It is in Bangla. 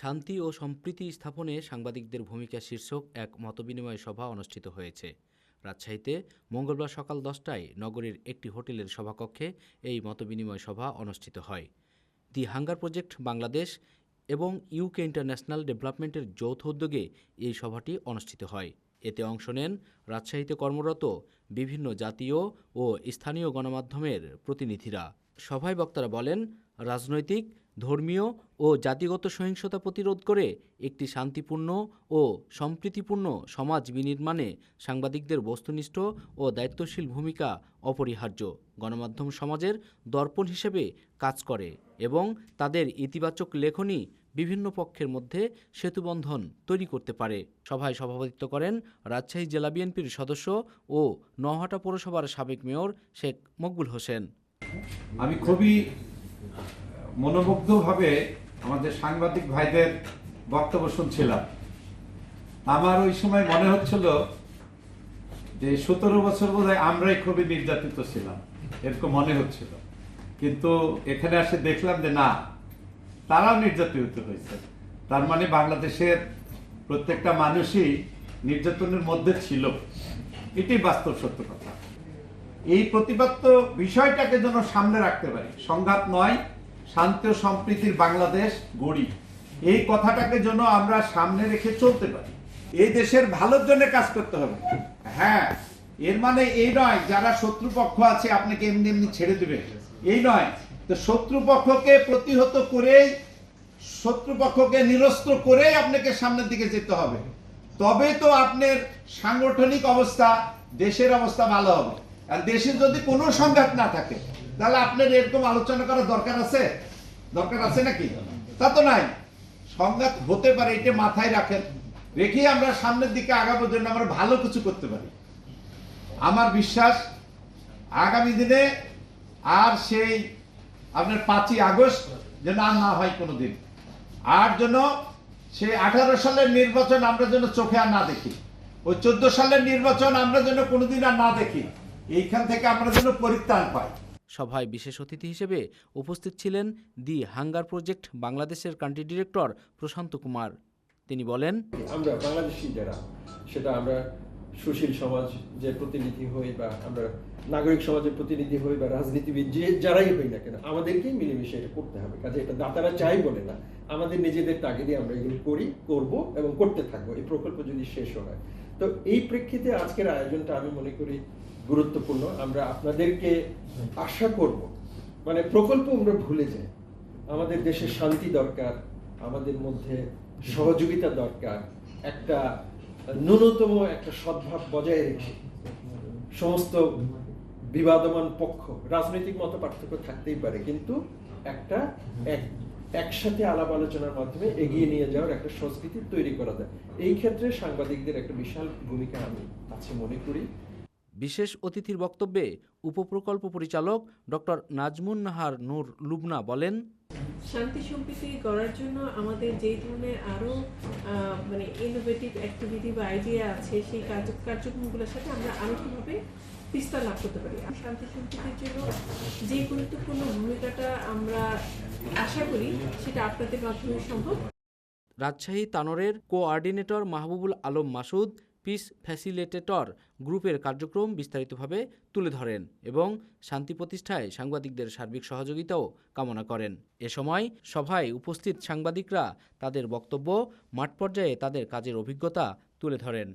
শান্তি ও সম্প্রীতি স্থাপনে সাংবাদিকদের ভূমিকা শীর্ষক এক মতবিনিময় সভা অনুষ্ঠিত হয়েছে। রাজশাহীতে মঙ্গলবার সকাল দশটায় নগরীর একটি হোটেলের সভাকক্ষে এই মতবিনিময় সভা অনুষ্ঠিত হয়। দি হাঙ্গার প্রজেক্ট বাংলাদেশ এবং ইউকে ইন্টারন্যাশনাল ডেভেলপমেন্টের যৌথ উদ্যোগে এই সভাটি অনুষ্ঠিত হয়। এতে অংশ নেন রাজশাহীতে কর্মরত বিভিন্ন জাতীয় ও স্থানীয় গণমাধ্যমের প্রতিনিধিরা। সভায় বক্তারা বলেন, রাজনৈতিক ধর্মীয় ও জাতিগত সহিংসতা প্রতিরোধ করে একটি শান্তিপূর্ণ ও সম্প্রীতিপূর্ণ সমাজ বিনির্মাণে সাংবাদিকদের বস্তুনিষ্ঠ ও দায়িত্বশীল ভূমিকা অপরিহার্য। গণমাধ্যম সমাজের দর্পণ হিসেবে কাজ করে এবং তাদের ইতিবাচক লেখনী বিভিন্ন পক্ষের মধ্যে সেতুবন্ধন তৈরি করতে পারে। সভায় সভাপতিত্ব করেন রাজশাহী জেলা বিএনপির সদস্য ও নহাটা পৌরসভার সাবেক মেয়র শেখ মকবুল হোসেন। আমি খুবই মনোমুগ্ধভাবে আমাদের সাংবাদিক ভাইদের বক্তব্য শুনছিলাম। আমার ওই সময় মনে হচ্ছিল যে সতেরো বছর বোধ আমরাই খুবই নির্যাতিত ছিলাম, এরকম মনে হচ্ছিল। কিন্তু এখানে আসে দেখলাম যে না, তারাও নির্যাতিত হয়েছে। তার মানে বাংলাদেশের প্রত্যেকটা মানুষই নির্যাতনের মধ্যে ছিল। এটি বাস্তব সত্য কথা। এই প্রতিপাদ্য বিষয়টাকে যেন সামনে রাখতে পারি। সংঘাত নয় শান্তি ও সম্প্রীতির বাংলাদেশ গড়ি এই কথাটাকে যেন আমরা সামনে রেখে চলতে পারি। এই দেশের ভালোর জন্য কাজ করতে হবে। হ্যাঁ এর মানে এই নয়, যারা শত্রুপক্ষ আছে আপনাকে এমনি এমনি ছেড়ে দেবে। এই নয়, তো শত্রুপক্ষকে প্রতিহত করেই, শত্রুপক্ষকে নিরস্ত্র করেই আপনাকে সামনের দিকে যেতে হবে। তবে তো আপনার সাংগঠনিক অবস্থা, দেশের অবস্থা ভালো হবে। আর দেশে যদি কোনো সংঘাত না থাকে তাহলে আপনার এরকম আলোচনা করার দরকার আছে? দরকার আছে নাকি? তা তো নাই। সংঘাত হতে পারে, এটা মাথায় রাখেন। রেখে আমরা সামনের দিকে আগাবার জন্য আমরা ভালো কিছু করতে পারি। আমার বিশ্বাস, আগামী দিনে আর সেই আপনার পাঁচই আগস্ট যেন আর না হয় কোনোদিন। আর যেন সেই আঠারো সালের নির্বাচন আমরা যেন চোখে আর না দেখি। ওই চোদ্দ সালের নির্বাচন আমরা যেন কোনোদিন আর না দেখি। এইখান থেকে আমরা যেন পরিত্রাণ পাই। সভায় বিশেষ অতিথি হিসেবে উপস্থিত ছিলেন দি হাঙ্গার প্রজেক্ট বাংলাদেশের কান্ট্রি ডিরেক্টর প্রশান্ত কুমার। তিনি বলেন, আমরা বাংলাদেশি যারা, সেটা আমরা সুশীল সমাজ যে প্রতিনিধি হই বা আমরা নাগরিক সমাজের প্রতিনিধি হই বা রাজনীতিবিদ, যে যারাই হই না কেন, আমাদেরকেই মিলেমিশে এটা করতে হবে। কাজে এটা দাতারা চাই বলে না। আমাদের নিজেদের তাগিদে আমরা এগুলো করি, করব এবং করতে থাকব। এই প্রকল্প যদি শেষ হয়। তো এই প্রেক্ষিতে আজকের আয়োজনটা আমি মনে করি গুরুত্বপূর্ণ। আমরা আপনাদেরকে আশা করব মানে প্রকল্প আমরা ভুলে যাই। আমাদের দেশে শান্তি দরকার, আমাদের মধ্যে সহযোগিতা দরকার, একটা ন্যূনতম একটা সদ্ভাব বজায় রেখে সমস্ত বিবাদমান পক্ষ। রাজনৈতিক মত পার্থক্য থাকতেই পারে, কিন্তু একটা এক, একসাথে আলাপ আলোচনার মাধ্যমে এগিয়ে নিয়ে যাওয়ার একটা সংস্কৃতি তৈরি করা যায়। এই ক্ষেত্রে সাংবাদিকদের একটা বিশাল ভূমিকা আমি আছে মনে করি। বিশেষ অতিথির বক্তব্যে উপপ্রকল্প পরিচালক ডক্টর নাজমুন নাহার নূর লুবনা বলেন শান্তি সম্প্রীতি করার জন্য আমাদের যেই ধরনের আরও মানে ইনোভেটিভ অ্যাক্টিভিটি বা আইডিয়া আছে, সেই কার্য, কার্যক্রমগুলোর সাথে আমরা আরও কীভাবে বিস্তার লাভ করতে পারি। শান্তি সম্প্রীতির জন্য যে গুরুত্বপূর্ণ ভূমিকাটা আমরা আশা করি, সেটা আপনাদের মাধ্যমে সম্ভব। Rajshahi তানোরের coordinator Mahbubul Alam Masud peace facilitator গ্রুপের কার্যক্রম বিস্তারিতভাবে তুলে ধরেন এবং শান্তি প্রতিষ্ঠায় সাংবাদিকদের সার্বিক সহযোগিতাও কামনা করেন। এ সময় সভায় উপস্থিত সাংবাদিকরা তাদের বক্তব্য, মাঠ পর্যায়ে তাদের কাজের অভিজ্ঞতা তুলে ধরেন।